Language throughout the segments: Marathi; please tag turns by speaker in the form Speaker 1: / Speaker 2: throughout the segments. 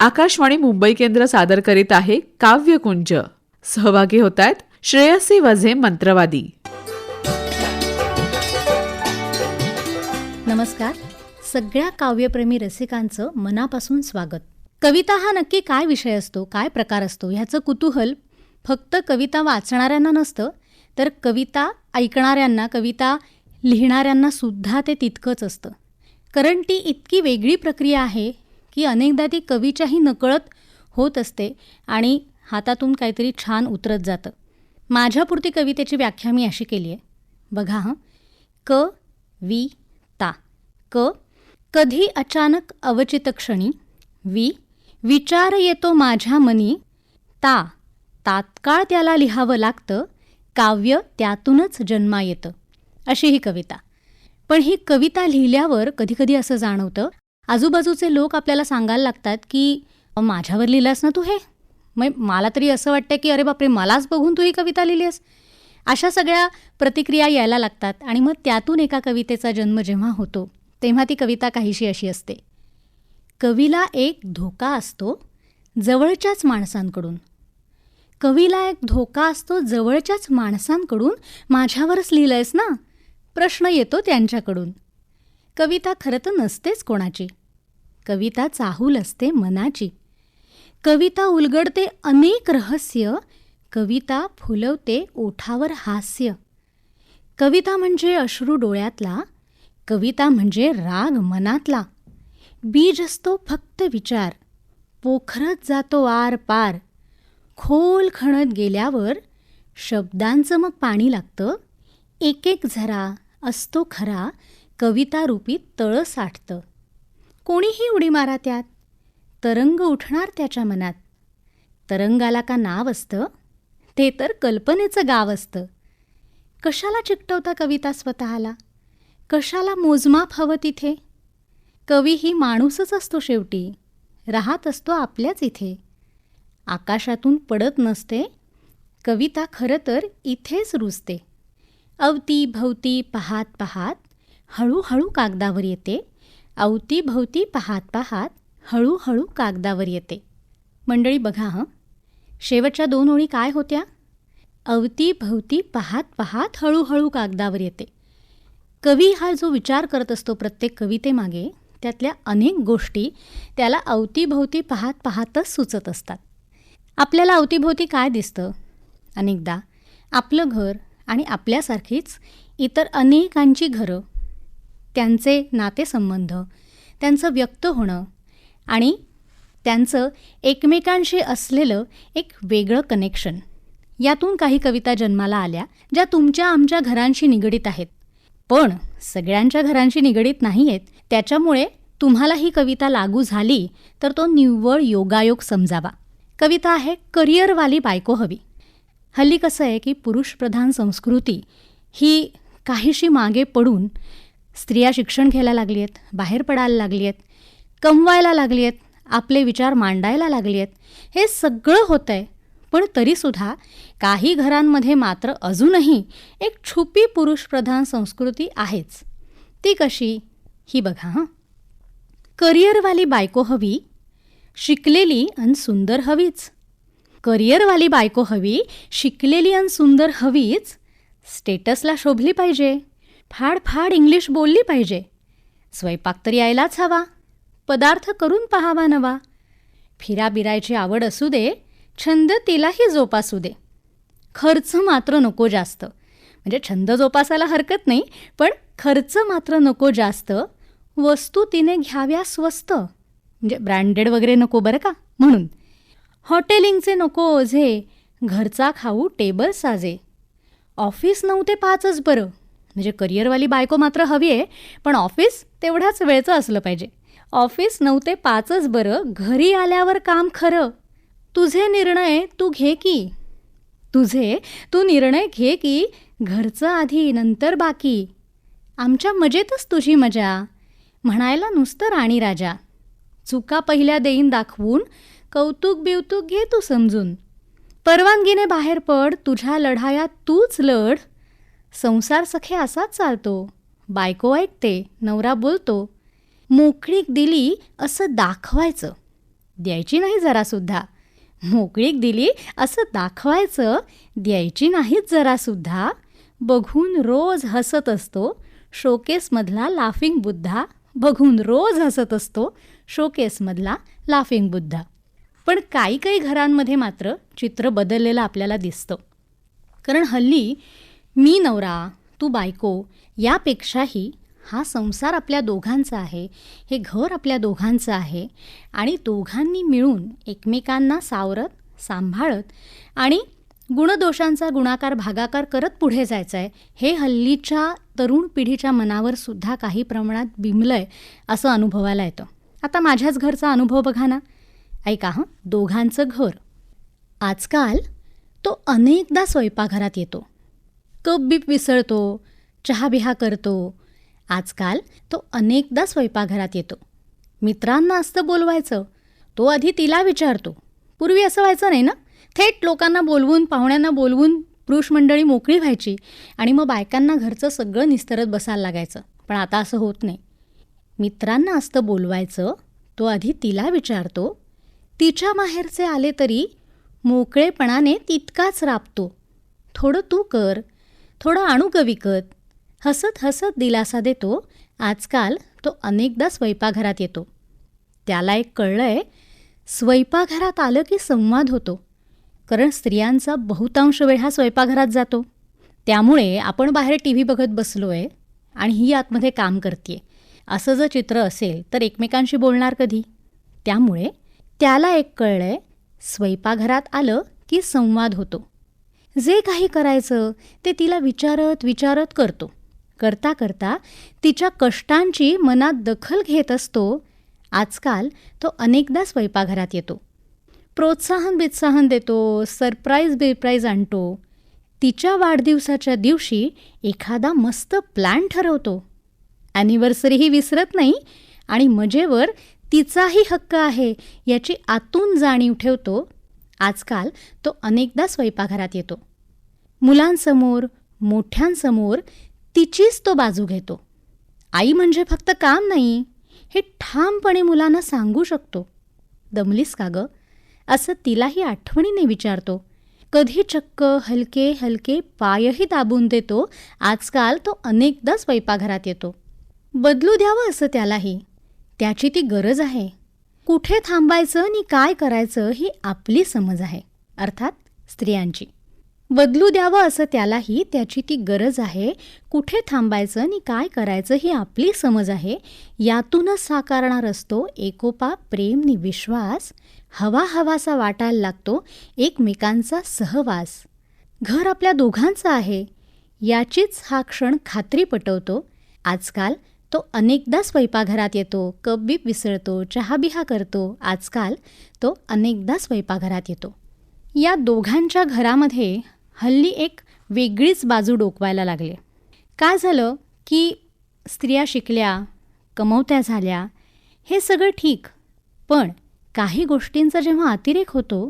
Speaker 1: आकाशवाणी मुंबई केंद्र सादर करीत आहे काव्यकुंज. सहभागी होत आहेत श्रेयसी वझे मंत्रवादी.
Speaker 2: नमस्कार. सगळ्या काव्यप्रेमी रसिकांचं मनापासून स्वागत. कविता हा नक्की काय विषय असतो काय प्रकार असतो ह्याचं कुतूहल फक्त कविता वाचणाऱ्यांना नसतं तर कविता ऐकणाऱ्यांना कविता लिहिणाऱ्यांना सुद्धा ते तितकंच असतं. कारण ती इतकी वेगळी प्रक्रिया आहे की अनेकदा ती कवीच्याही नकळत होत असते आणि हातातून काहीतरी छान उतरत जातं. माझ्यापुरती कवितेची व्याख्या मी अशी केली आहे. बघा हं. क वि ता. क कधी अचानक अवचित क्षणी वि विचार येतो माझ्या मनी ता तात्काळ त्याला लिहावं लागतं काव्य त्यातूनच जन्मा येतं. अशी ही कविता. पण ही कविता लिहिल्यावर कधीकधी असं जाणवतं आजूबाजूचे लोक आपल्याला सांगायला लागतात की माझ्यावर लिहिलंस ना तू हे? मग मला तरी असं वाटतं की अरे बापरे मलाच बघून तू ही कविता लिहिलीस अशा सगळ्या प्रतिक्रिया यायला लागतात आणि मग त्यातून एका कवितेचा जन्म जेव्हा होतो तेव्हा ती कविता काहीशी अशी असते. कवीला एक धोका असतो जवळच्याच माणसांकडून. कवीला एक धोका असतो जवळच्याच माणसांकडून माझ्यावरच लिहिलंयस ना? प्रश्न येतो त्यांच्याकडून. कविता खरं तर नसतेच कोणाची. कविता चाहूल असते मनाची. कविता उलगडते अनेक रहस्य कविता फुलवते ओठावर हास्य. कविता म्हणजे अश्रू डोळ्यातला कविता म्हणजे राग मनातला. बीज असतो फक्त विचार पोखरत जातो आर पार. खोल खणत गेल्यावर शब्दांचं मग पाणी लागतं एक एक झरा असतो खरा कविता रूपी तळ साठतं. कोणीही उडी मारा त्यात. तरंग उठणार त्याच्या मनात. तरंगाला का नाव असतं? ते तर कल्पनेचं गाव असतं. कशाला चिकटवता कविता स्वतःला? कशाला मोजमाप हवं तिथे? कवी ही माणूसच असतो शेवटी. राहत असतो आपल्याच इथे. आकाशातून पडत नसते. कविता खरं तर इथेच रुजते. अवती भवती पाहात पाहात हळूहळू कागदावर येते. अवतीभवती पाहात पाहात हळूहळू कागदावर येते. मंडळी बघा हं. शेवटच्या दोन ओळी काय होत्या? अवतीभवती पाहात पाहात हळूहळू कागदावर येते. कवी हा जो विचार करत असतो प्रत्येक कवितेमागे त्यातल्या अनेक गोष्टी त्याला अवतीभवती पाहात पाहातच सुचत असतात. आपल्याला अवतीभोवती काय दिसतं? अनेकदा आपलं घर आणि आपल्यासारखीच इतर अनेकांची घरं त्यांचे नातेसंबंध त्यांचं व्यक्त होणं आणि त्यांचं एकमेकांशी असलेलं एक वेगळं कनेक्शन यातून काही कविता जन्माला आल्या ज्या तुमच्या आमच्या घरांशी निगडीत आहेत. पण सगळ्यांच्या घरांशी निगडीत नाही आहेत त्याच्यामुळे तुम्हाला ही कविता लागू झाली तर तो निव्वळ योगायोग समजावा. कविता आहे करिअरवाली बायको हवी. हल्ली कसं आहे की पुरुषप्रधान संस्कृती ही काहीशी मागे पडून स्त्रिया शिक्षण घ्यायला लागली आहेत बाहेर पडायला लागली आहेत कमवायला लागली आहेत आपले विचार मांडायला लागली आहेत हे सगळं होतं आहे पण तरीसुद्धा काही घरांमध्ये मात्र अजूनही एक छुपी पुरुषप्रधान संस्कृती आहेच. ती कशी? ही बघा हां. करिअरवाली बायको हवी शिकलेली आणि सुंदर हवीच. करिअरवाली बायको हवी शिकलेली आणि सुंदर हवीच स्टेटसला शोभली पाहिजे. फाड फाड इंग्लिश बोलली पाहिजे. स्वयंपाक तर यायलाच हवा. पदार्थ करून पहावा नवा. फिराबिरायची आवड असू दे छंद तिलाही जोपासू दे. खर्च मात्र नको जास्त. म्हणजे छंद जोपासायला हरकत नाही पण खर्च मात्र नको जास्त. वस्तू तिने घ्याव्या स्वस्त. म्हणजे ब्रँडेड वगैरे नको बरं का? म्हणून. हॉटेलिंगचे नको ओझे. घरचा खाऊ टेबल साजे. ऑफिस नऊ ते पाचच बरं. म्हणजे करिअरवाली बायको मात्र हवी आहे पण ऑफिस तेवढ्याच वेळचं असलं पाहिजे. ऑफिस नऊ ते पाचच बरं घरी आल्यावर काम खरं. तुझे निर्णय तू घे की. तुझे तू निर्णय घे की घरचं आधी नंतर बाकी. आमच्या मजेतच तुझी मजा. म्हणायला नुसतं राणी राजा. चुका पहिल्या देईन दाखवून कौतुक बिवतुक घे तू समजून. परवानगीने बाहेर पड तुझ्या लढाया तूच लढ. संसार सखे असाच चालतो. बायको ऐकते नवरा बोलतो मोकळीक दिली असं दाखवायचं. द्यायची नाही जरासुद्धा. मोकळीक दिली असं दाखवायचं. द्यायची नाहीच जरासुद्धा. बघून रोज हसत असतो. शोकेसमधला लाफिंग बुद्धा. बघून रोज हसत असतो. शोकेसमधला लाफिंग बुद्धा. पण काही काही घरांमध्ये मात्र चित्र बदललेलं आपल्याला दिसतं. कारण हल्ली मी नवरा तू बायको यापेक्षाही हा संसार आपल्या दोघांचा आहे हे घर आपल्या दोघांचं आहे आणि दोघांनी मिळून एकमेकांना सावरत सांभाळत आणि गुणदोषांचा गुणाकार भागाकार करत पुढे जायचं आहे हे हल्लीच्या तरुण पिढीच्या मनावर सुद्धा काही प्रमाणात बिंबलं आहे असं अनुभवायला येतं. आता माझ्याच घरचा अनुभव बघा ना. ऐका हं दोघांचं घर. आजकाल तो अनेकदा स्वयंपाकघरात येतो. कप बीप विसळतो चहा बिहा करतो. आजकाल तो अनेकदा स्वयंपाकघरात येतो. मित्रांना असतं बोलवायचं तो आधी तिला विचारतो. पूर्वी असं व्हायचं नाही ना? थेट लोकांना बोलवून पाहुण्यांना बोलवून पुरुष मंडळी मोकळी व्हायची आणि मग बायकांना घरचं सगळं निस्तरत बसायला लागायचं. पण आता असं होत नाही. मित्रांना असतं बोलवायचं तो आधी तिला विचारतो तिच्या माहेरचे आले तरी मोकळेपणाने तितकाच राबतो. थोडं तू कर थोडं आणू ग विकत. हसत हसत दिलासा देतो. आजकाल तो अनेकदा स्वयंपाकघरात येतो. त्याला एक कळलंय स्वयंपाकघरात आलं की संवाद होतो. कारण स्त्रियांचा बहुतांश वेळ हा स्वयंपाकघरात जातो. त्यामुळे आपण बाहेर टी व्ही बघत बसलो आहे आणि ही आतमध्ये काम करते असं जर चित्र असेल तर एकमेकांशी बोलणार कधी? त्यामुळे त्याला एक कळलंय स्वयंपाकघरात आलं की संवाद होतो. जे काही करायचं ते तिला विचारत विचारत करतो. करता करता तिच्या कष्टांची मनात दखल घेत असतो. आजकाल तो अनेकदा स्वयंपाकघरात येतो. प्रोत्साहन बित्साहन देतो सरप्राईज बिरप्राईज आणतो. तिच्या वाढदिवसाच्या दिवशी एखादा मस्त प्लॅन ठरवतो. ॲनिव्हर्सरीही विसरत नाही आणि मजेवर तिचाही हक्क आहे याची आतून जाणीव ठेवतो. आजकाल तो अनेकदा स्वयंपाकघरात येतो. मुलांसमोर मोठ्यांसमोर तिचीच तो बाजू घेतो. आई म्हणजे फक्त काम नाही हे ठामपणे मुलांना सांगू शकतो. दमलीस का गं? असं तिलाही आठवणीने विचारतो. कधी चक्क हलके हलके पायही दाबून देतो. आजकाल तो अनेकदा स्वयंपाकघरात येतो. बदलू द्यावं असं त्यालाही. त्याची ती गरज आहे. कुठे थांबायचं आणि काय करायचं ही आपली समज आहे. अर्थात स्त्रियांची. बदलू द्यावं असं त्यालाही त्याची ती गरज आहे कुठे थांबायचं आणि काय करायचं ही आपली समज आहे यातूनच साकारणार असतो एकोपा प्रेम नि विश्वास हवा हवासा वाटायला लागतो एकमेकांचा सहवास. घर आपल्या दोघांचं आहे याचीच हा क्षण खात्री पटवतो. आजकाल तो अनेकदा स्वयंपाकघरात येतो कप बीप विसळतो चहा बिहा करतो आजकाल तो अनेकदा स्वयंपाकघरात येतो. या दोघांच्या घरामध्ये हल्ली एक वेगळीच बाजू डोकवायला लागले. काय झालं की स्त्रिया शिकल्या कमवत्या झाल्या हे सगळं ठीक पण काही गोष्टींचा जेव्हा अतिरेक होतो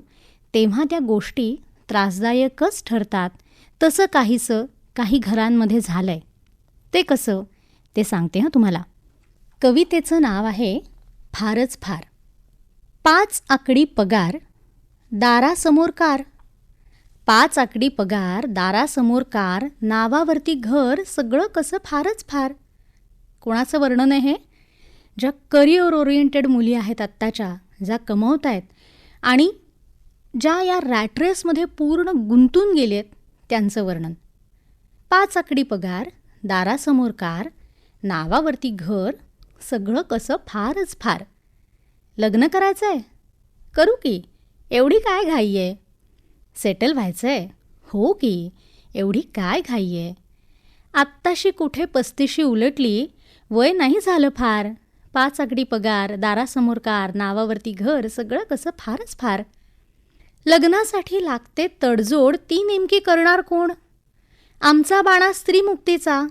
Speaker 2: तेव्हा त्या गोष्टी त्रासदायकच ठरतात तसं काहीसं काही घरांमध्ये झालं आहे ते कसं? ते सांगते हां तुम्हाला. कवितेचं नाव आहे फारच फार. पाच आकडी पगार दारासमोर कार. पाच आकडी पगार दारासमोर कार नावावरती घर सगळं कसं फारच फार. कोणाचं वर्णन आहे हे? ज्या करिअर ओरिएंटेड मुली आहेत आत्ताच्या ज्या कमवत आहेत आणि ज्या या रॅट्रेसमध्ये पूर्ण गुंतून गेलेत त्यांचं वर्णन. पाच आकडी पगार दारासमोर कार नावावरती घर सगळं कसं फारच फार. लग्न करायचं आहे करू की. एवढी काय घाई आहे सेटल व्हायचं आहे हो की. एवढी काय घाई आहे आत्ताशी कुठे पस्तीशी उलटली वय नाही झालं फार. पाच आकडी पगार दारासमोर कार नावावरती घर सगळं कसं फारच फार. लग्नासाठी लागते तडजोड ती नेमकी करणार कोण? आमचा बाणा स्त्रीमुक्तीचा.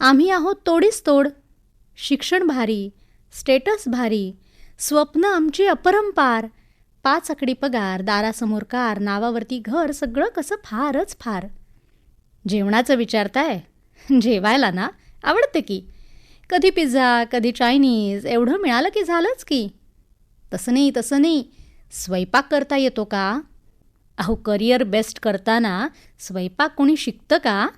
Speaker 2: आम्ही आहोत तोडीस तोड. शिक्षण भारी स्टेटस भारी स्वप्न आमची अपरंपार. पाच आकडी पगार दारासमोर कार नावावरती घर सगळं कसं फारच फार. जेवणाचं विचारताय? जेवायला ना? आवडते की. कधी पिझ्झा कधी चायनीज एवढं मिळालं की झालंच की. तसं नाही तसं नाही. स्वयंपाक करता येतो का? अहो करिअर बेस्ट करताना स्वयंपाक कोणी शिकतं का?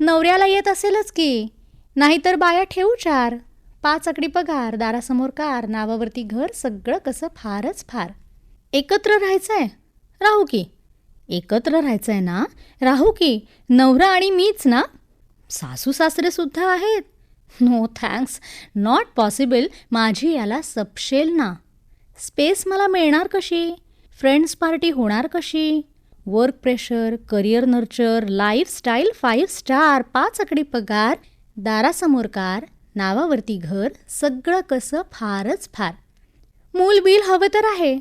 Speaker 2: नवऱ्याला येत असेलच की. नाहीतर बाया ठेवू चार. पाच आकडी पगार दारासमोर कार नावावरती घर सगळं कसं फारच फार. एकत्र राहायचं आहे राहू की. एकत्र राहायचं आहे ना? राहू की. नवरा आणि मीच ना? सासू सासरे सुद्धा आहेत. नो थँक्स नॉट पॉसिबल माझी याला सपशेल ना. स्पेस मला मिळणार कशी? फ्रेंड्स पार्टी होणार कशी? Work pressure career nurture lifestyle five star पाच आकडी पगार दारासमोर कार नावावरती घर सगळं कसं फारच फार. मूल बिल हवं तर आहे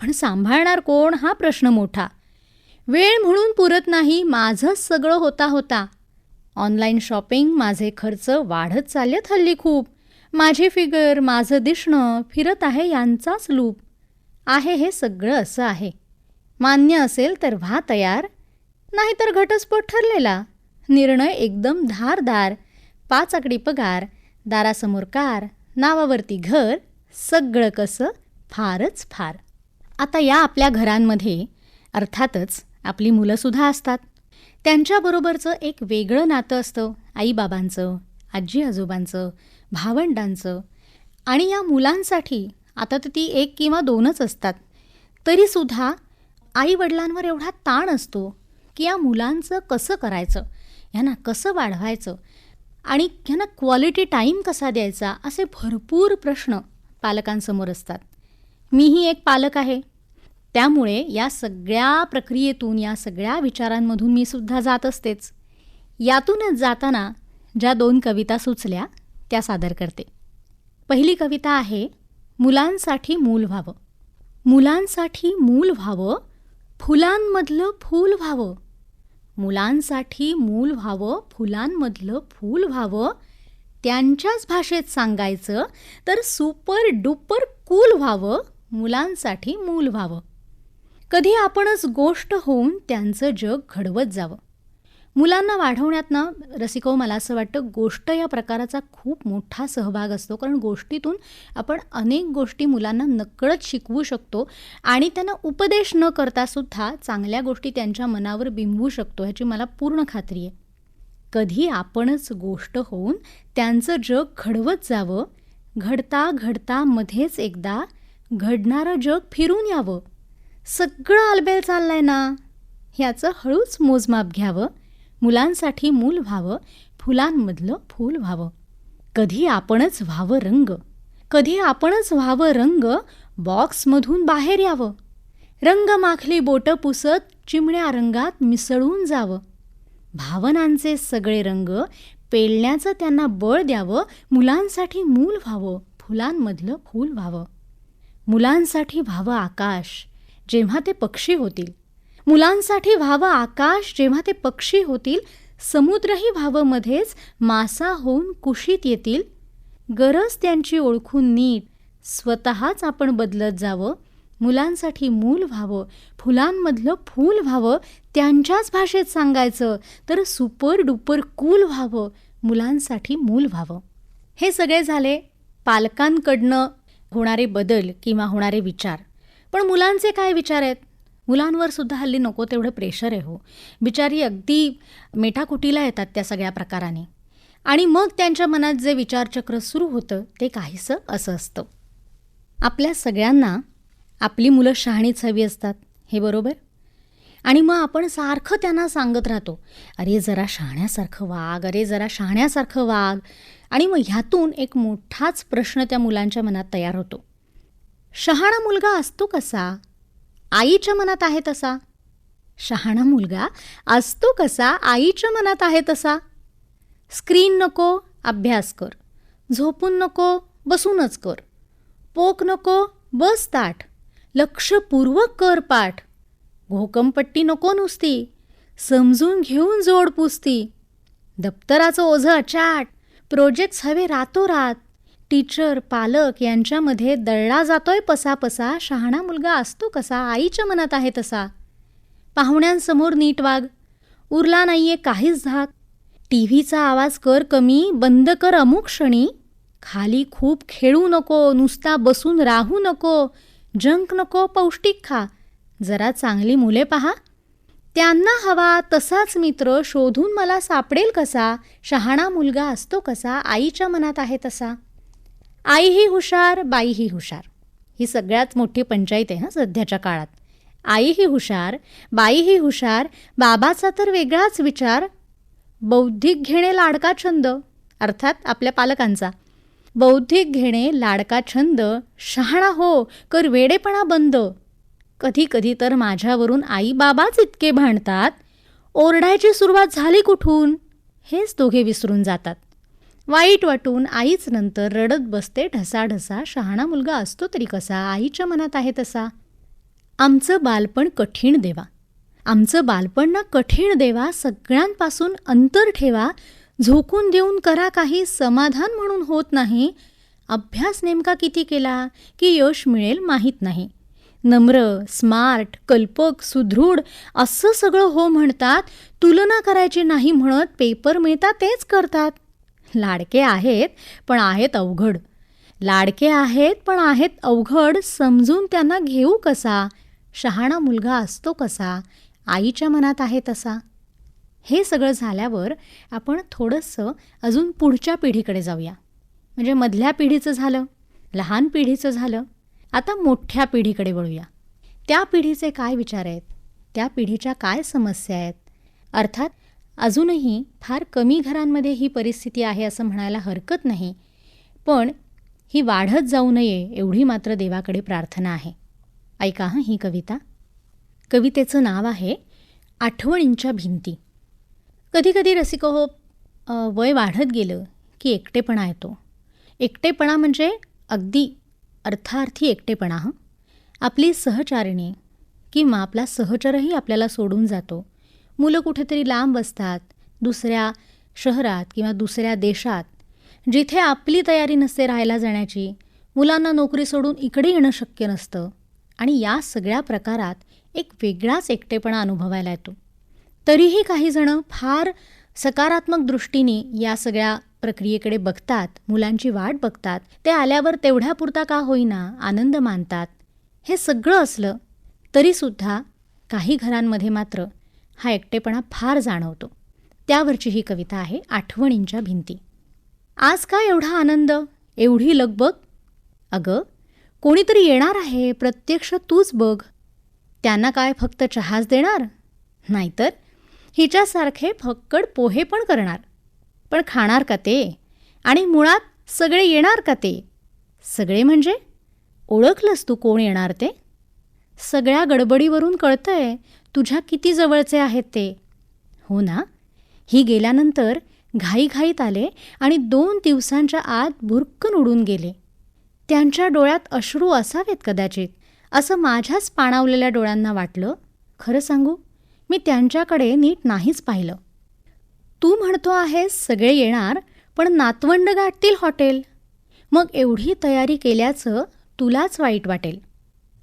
Speaker 2: पण सांभाळणार कोण हा प्रश्न मोठा. वेळ म्हणून पुरत नाही माझंच सगळं होता होता. ऑनलाईन शॉपिंग माझे खर्च वाढत चाललेत हल्ली खूप. माझी फिगर माझं दिसणं फिरत आहे यांचाच लूप. आहे हे सगळं असं आहे. मान्य असेल तर व्हा तयार. नाहीतर घटस्फोट ठरलेला. निर्णय एकदम धारदार. पाच आकडी पगार दारासमोर कार नावावरती घर सगळं कसं? फारच फार. आता या आपल्या घरांमध्ये अर्थातच आपली मुलंसुद्धा असतात. त्यांच्याबरोबरचं एक वेगळं नातं असतं. आईबाबांचं आजी आजोबांचं भावंडांचं. आणि या मुलांसाठी आता तर ती एक किंवा दोनच असतात. तरीसुद्धा आईवडिलांवर एवढा ताण असतो की या मुलांचं कसं करायचं? ह्यांना कसं वाढवायचं? आणि ह्यांना क्वालिटी टाईम कसा द्यायचा? असे भरपूर प्रश्न पालकांसमोर असतात. मीही एक पालक आहे. त्यामुळे या सगळ्या प्रक्रियेतून या सगळ्या विचारांमधून मी सुद्धा जात असतेच. यातूनच जाताना ज्या दोन कविता सुचल्या त्या सादर करते. पहिली कविता आहे मुलांसाठी मूल व्हावं. मुलांसाठी मूल व्हावं फुलांमधलं फूल व्हावं. मुलांसाठी मूल व्हावं फुलांमधलं फूल व्हावं त्यांच्याच भाषेत सांगायचं तर सुपर डुपर कूल व्हावं मुलांसाठी मूल व्हावं. कधी आपणच गोष्ट होऊन त्यांचं जग घडवत जावं. मुलांना वाढवण्यात ना रसिको मला असं वाटतं गोष्ट या प्रकाराचा खूप मोठा सहभाग असतो. कारण गोष्टीतून आपण अनेक गोष्टी मुलांना नकळत शिकवू शकतो आणि त्यांना उपदेश न करतासुद्धा चांगल्या गोष्टी त्यांच्या मनावर बिंबवू शकतो ह्याची मला पूर्ण खात्री आहे. कधी आपणच गोष्ट होऊन त्यांचं जग घडवत जावं घडता घडता मध्येच एकदा घडणारं जग फिरून यावं. सगळं आलबेल चाललंय ना? ह्याचं हळूच मोजमाप घ्यावं. मुलांसाठी मूल व्हावं फुलांमधलं फूल व्हावं. कधी आपणच व्हावं रंग. कधी आपणच व्हावं रंग बॉक्समधून बाहेर यावं. रंग माखली बोटं पुसत चिमण्या रंगात मिसळून जावं. भावनांचे सगळे रंग पेलण्याचं त्यांना बळ द्यावं मुलांसाठी मूल व्हावं फुलांमधलं फूल व्हावं. मुलांसाठी व्हावं आकाश जेव्हा ते पक्षी होतील. मुलांसाठी व्हावं आकाश जेव्हा ते पक्षी होतील समुद्रही व्हावं मध्येच मासा होऊन कुशीत येतील. गरज त्यांची ओळखून नीट स्वतःच आपण बदलत जावं मुलांसाठी मूल व्हावं फुलांमधलं फूल व्हावं त्यांच्याच भाषेत सांगायचं तर सुपर डुपर कूल व्हावं मुलांसाठी मूल व्हावं. हे सगळे झाले पालकांकडनं होणारे बदल किंवा होणारे विचार. पण मुलांचे काय विचार आहेत? मुलांवर सुद्धा हल्ली नको तेवढं प्रेशर आहे हो. बिचारी अगदी मेठाकुटीला येतात त्या सगळ्या प्रकाराने. आणि मग त्यांच्या मनात जे विचारचक्र सुरू होतं ते काहीसं असं असतं. आपल्या सगळ्यांना आपली मुलं शहाणीच हवी असतात हे बरोबर? आणि मग आपण सारखं त्यांना सांगत राहतो अरे जरा शहाण्यासारखं वाघ अरे जरा शहाण्यासारखं वाघ आणि मग ह्यातून एक मोठाच प्रश्न त्या मुलांच्या मनात तयार होतो. शहाणा मुलगा असतो कसा? आईच्या मनात आहे तसा. शहाणा मुलगा असतो कसा आईच्या मनात आहे तसा. स्क्रीन नको अभ्यास कर. झोपून नको बसूनच कर. पोक नको बस ताठ. लक्षपूर्वक कर पाठ. घोकमपट्टी नको नुसती. समजून घेऊन जोड पुसती. दप्तराचं ओझं अचाट. प्रोजेक्ट्स हवे रातोरात. टीचर पालक यांच्यामध्ये दळला जातोय पसापसा शहाणा मुलगा असतो कसा आईच्या मनात आहे तसा. पाहुण्यांसमोर नीट वाग. उरला नाहीये काहीच धाक. टी व्हीचा आवाज कर कमी बंद कर अमुक क्षणी. खाली खूप खेळू नको नुसता बसून राहू नको. जंक नको पौष्टिक खा. जरा चांगली मुले पहा. त्यांना हवा तसाच मित्र शोधून मला सापडेल कसा शहाणा मुलगा असतो कसा आईच्या मनात आहे तसा. आईही हुशार बाईही हुशार. ही सगळ्यात मोठी पंचायत आहे हां सध्याच्या काळात. आईही हुशार बाईही हुशार बाबाचा तर वेगळाच विचार. बौद्धिक घेणे लाडका छंद अर्थात आपल्या पालकांचा. बौद्धिक घेणे लाडका छंद शहाणा हो कर वेडेपणा बंद. कधी कधी तर माझ्यावरून आई बाबाच इतके भांडतात ओरडायची सुरुवात झाली कुठून? हेच दोघे विसरून जातात. वाईट वाटून आईच नंतर रडत बसते ढसाढसा. शहाणा मुलगा असतो तरी कसा? आईच्या मनात आहे तसा. आमचं बालपण कठीण देवा. आमचं बालपण ना कठीण देवा. सगळ्यांपासून अंतर ठेवा. झोकून देऊन करा काही समाधान म्हणून होत नाही. अभ्यास नेमका किती केला? की यश मिळेल माहीत नाही. नम्र स्मार्ट कल्पक सुदृढ असं सगळं हो म्हणतात. तुलना करायची नाही म्हणत. पेपर मिळतात तेच करतात. लाडके आहेत पण आहेत अवघड. लाडके आहेत पण आहेत अवघड समजून त्यांना घेऊ कसा? शहाणा मुलगा असतो कसा? आईच्या मनात आहे तसा. हे सगळं झाल्यावर आपण थोडंसं अजून पुढच्या पिढीकडे जाऊया. म्हणजे मधल्या पिढीचं झालं लहान पिढीचं झालं आता मोठ्या पिढीकडे वळूया. त्या पिढीचे काय विचार आहेत? त्या पिढीच्या काय समस्या आहेत? अर्थात अजूनही फार कमी घरांमध्ये ही परिस्थिती आहे असं म्हणायला हरकत नाही पण ही वाढत जाऊ नये एवढी मात्र देवाकडे प्रार्थना आहे. ऐका हं ही कविता. कवितेचं नाव आहे आठवणींच्या भिंती. कधीकधी रसिक हो वय वाढत गेलं की एकटेपणा येतो. एकटेपणा म्हणजे अगदी अर्थार्थी एकटेपणा हं. आपली सहचारिणी किंवा आपला सहचरही आपल्याला सोडून जातो. मुलं कुठेतरी लांब असतात दुसऱ्या शहरात किंवा दुसऱ्या देशात जिथे आपली तयारी नसते राहायला जाण्याची मुलांना नोकरी सोडून इकडे येणं शक्य नसतं आणि या सगळ्या प्रकारात एक वेगळाच एकटेपणा अनुभवायला येतो. तरीही काही जणं फार सकारात्मक दृष्टीने या सगळ्या प्रक्रियेकडे बघतात मुलांची वाट बघतात ते आल्यावर तेवढ्यापुरता का होईना आनंद मानतात हे सगळं असलं तरीसुद्धा काही घरांमध्ये मात्र हा एकटेपणा फार जाणवतो. त्यावरची ही कविता आहे आठवणींच्या भिंती. आज काय एवढा आनंद? एवढी लगबग? अगं कोणीतरी येणार आहे प्रत्यक्ष तूच बघ. त्यांना काय फक्त चहाच देणार? नाहीतर हिच्यासारखे फक्कड पोहे पण करणार. पण खाणार का ते? आणि मुळात सगळे येणार का ते? सगळे म्हणजे? ओळखलंस तू कोण येणार ते? सगळ्या गडबडीवरून कळतंय तुझ्या किती जवळचे आहेत ते? हो ना? ही गेल्यानंतर घाईघाईत आले आणि दोन दिवसांच्या आत भुरकन उडून गेले. त्यांच्या डोळ्यात अश्रू असावेत कदाचित असं माझ्याच पाणावलेल्या डोळ्यांना वाटलं. खरं सांगू मी त्यांच्याकडे नीट नाहीच पाहिलं. तू म्हणतो आहेस सगळे येणार पण नातवंड गाठतील हॉटेल. मग एवढी तयारी केल्याचं तुलाच वाईट वाटेल.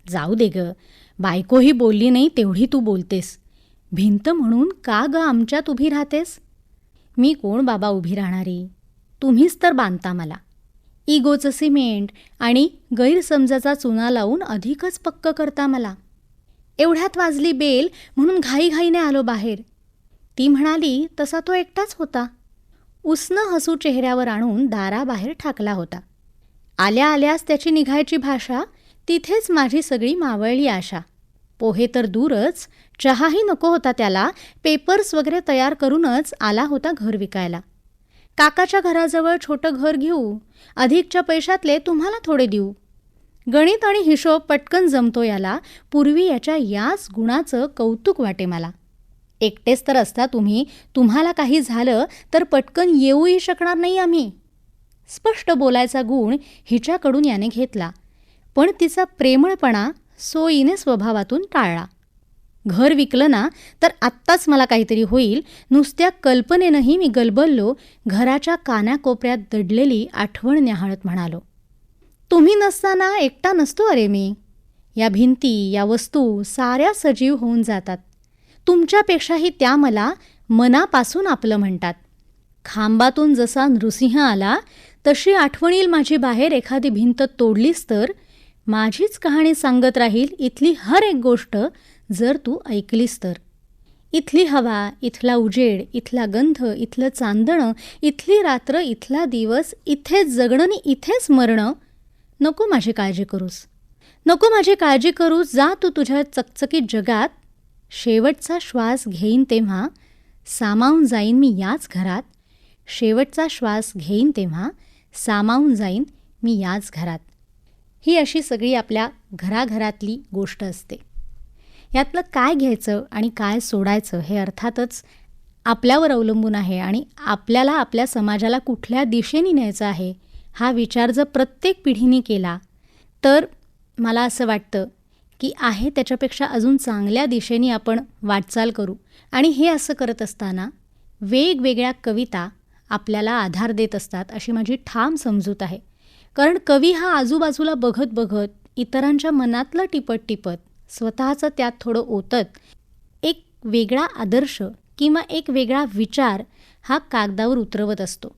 Speaker 2: जाऊ दे ग बायकोही बोलली नाही तेवढी तू बोलतेस. भिंत म्हणून का ग आमच्यात उभी राहतेस? मी कोण बाबा उभी राहणारी? तुम्हीच तर बांधता मला. इगोचं सिमेंट आणि गैरसमजाचा चुना लावून अधिकच पक्क करता मला. एवढ्यात वाजली बेल म्हणून घाईघाईने आलो बाहेर. ती म्हणाली तसा तो एकटाच होता. उसनं हसू चेहऱ्यावर आणून दाराबाहेर ठाकला होता. आल्या आल्यास त्याची निघायची भाषा तिथेच माझी सगळी मावळली आशा. पोहे तर दूरच चहाही नको होता त्याला पेपर्स वगैरे तयार करूनच आला होता घर विकायला. काकाच्या घराजवळ छोटं घर घेऊ अधिकच्या पैशातले तुम्हाला थोडे देऊ. गणित आणि हिशोब पटकन जमतो याला पूर्वी याच्या याच गुणाचं कौतुक वाटे मला. एकटेच तर असता तुम्ही तुम्हाला काही झालं तर पटकन येऊही शकणार नाही आम्ही. स्पष्ट बोलायचा गुण हिच्याकडून याने घेतला. पण तिचा प्रेमळपणा सोयीने स्वभावातून टाळला. घर विकलं ना तर आत्ताच मला काहीतरी होईल. नुसत्या कल्पनेनंही मी गलबललो घराच्या कानाकोपऱ्यात दडलेली आठवण न्याहाळत म्हणालो. तुम्ही नसताना एकटा नसतो अरे मी. या भिंती या वस्तू साऱ्या सजीव होऊन जातात. तुमच्यापेक्षाही त्या मला मनापासून आपलं म्हणतात. खांबातून जसा नृसिंह आला तशी आठवणील माझी बाहेर एखादी भिंत तोडलीस तर माझीच कहाणी सांगत राहील इथली हर एक गोष्ट जर तू ऐकलीस तर. इथली हवा इथला उजेड इथला गंध इथलं चांदणं इथली रात्र इथला दिवस इथेच जगणं आणि इथेच मरणं. नको माझी काळजी करूस. नको माझी काळजी करूस जा तू तुझ्या चकचकीत जगात. शेवटचा श्वास घेईन तेव्हा सामावून जाईन मी याच घरात. शेवटचा श्वास घेईन तेव्हा सामावून जाईन मी याच घरात. ही अशी सगळी आपल्या घराघरातली गोष्ट असते. यातलं काय घ्यायचं आणि काय सोडायचं हे अर्थातच आपल्यावर अवलंबून आहे आणि आपल्याला आपल्या समाजाला कुठल्या दिशेने न्यायचं आहे हा विचार जर प्रत्येक पिढीने केला तर मला असं वाटतं की आहे त्याच्यापेक्षा अजून चांगल्या दिशेने आपण वाटचाल करू. आणि हे असं करत असताना वेगवेगळ्या कविता आपल्याला आधार देत असतात अशी माझी ठाम समजूत आहे. कारण कवी हा आजूबाजूला बघत बघत इतरांच्या मनातलं टिपत टिपत स्वतःचं त्यात थोडं ओतत. एक वेगळा आदर्श किंवा एक वेगळा विचार हा कागदावर उतरवत असतो.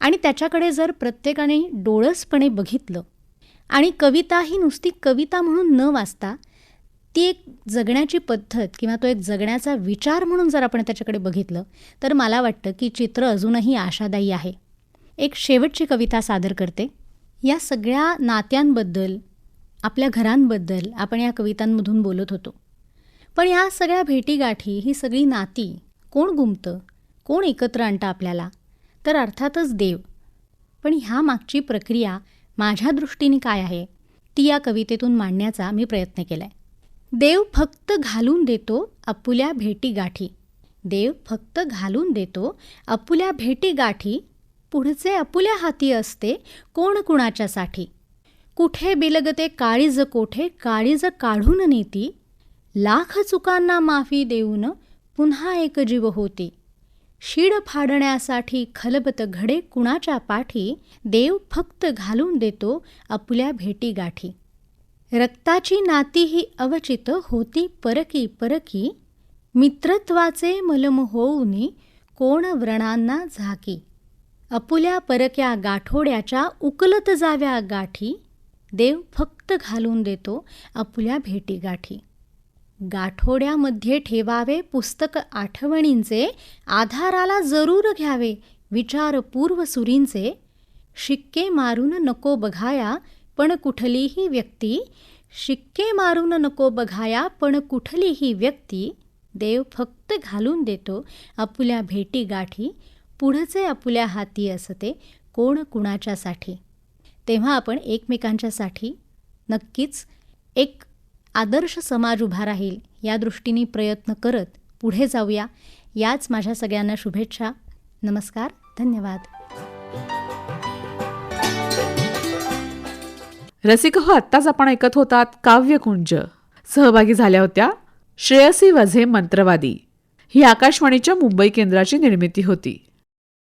Speaker 2: आणि त्याच्याकडे जर प्रत्येकाने डोळसपणे बघितलं आणि कविता ही नुसती कविता म्हणून न वाचता ती एक जगण्याची पद्धत किंवा तो एक जगण्याचा विचार म्हणून जर आपण त्याच्याकडे बघितलं तर मला वाटतं की चित्र अजूनही आशादायी आहे. एक शेवटची कविता सादर करते. या सगळ्या नात्यांबद्दल आपल्या घरांबद्दल आपण या कवितांमधून बोलत होतो. पण या सगळ्या भेटीगाठी ही सगळी नाती कोण गुमतं कोण एकत्र आणतं आपल्याला तर अर्थातच देव. पण ह्या मागची प्रक्रिया माझ्या दृष्टीने काय आहे ती या कवितेतून मांडण्याचा मी प्रयत्न केला आहे देव फक्त घालून देतो अपुल्या भेटी गाठी देव फक्त घालून देतो अपुल्या भेटी गाठी पुढचे अपुल्या हाती असते कोण कुणाच्यासाठी कुठे बिलगते काळीज कोठे काळीज काढून नेती? लाख चुकांना माफी देऊन पुन्हा एक जीव होती. शीड फाडण्यासाठी खलबत घडे कुणाच्या पाठी? देव फक्त घालून देतो अपुल्या भेटी गाठी. रक्ताची नाती ही अवचित होती परकी परकी. मित्रत्वाचे मलम होऊनी कोण व्रणांना झाकी. अपुल्या परक्या गाठोड्याच्या उकलत जाव्या गाठी देव फक्त घालून देतो अपुल्या भेटी गाठी गाठोड्यामध्ये ठेवावे पुस्तक आठवणींचे आधाराला जरूर घ्यावे विचार पूर्वसुरींचे शिक्के मारून नको बघाया पण कुठलीही व्यक्ती. शिक्के मारून नको बघाया पण कुठलीही व्यक्ती. देव फक्त घालून देतो अपुल्या भेटी गाठी पुढचे आपल्या हाती असते कोण कुणाच्यासाठी? तेव्हा आपण एकमेकांच्यासाठी नक्कीच एक आदर्श समाज उभा राहील या दृष्टीने प्रयत्न करत पुढे जाऊया. याच माझ्या सगळ्यांना शुभेच्छा. नमस्कार. धन्यवाद.
Speaker 1: रसिक हो आत्ताच आपण ऐकत होतात काव्यकुंज. सहभागी झाल्या होत्या श्रेयसी वझे मंत्रवादी. ही आकाशवाणीच्या मुंबई केंद्राची निर्मिती होती.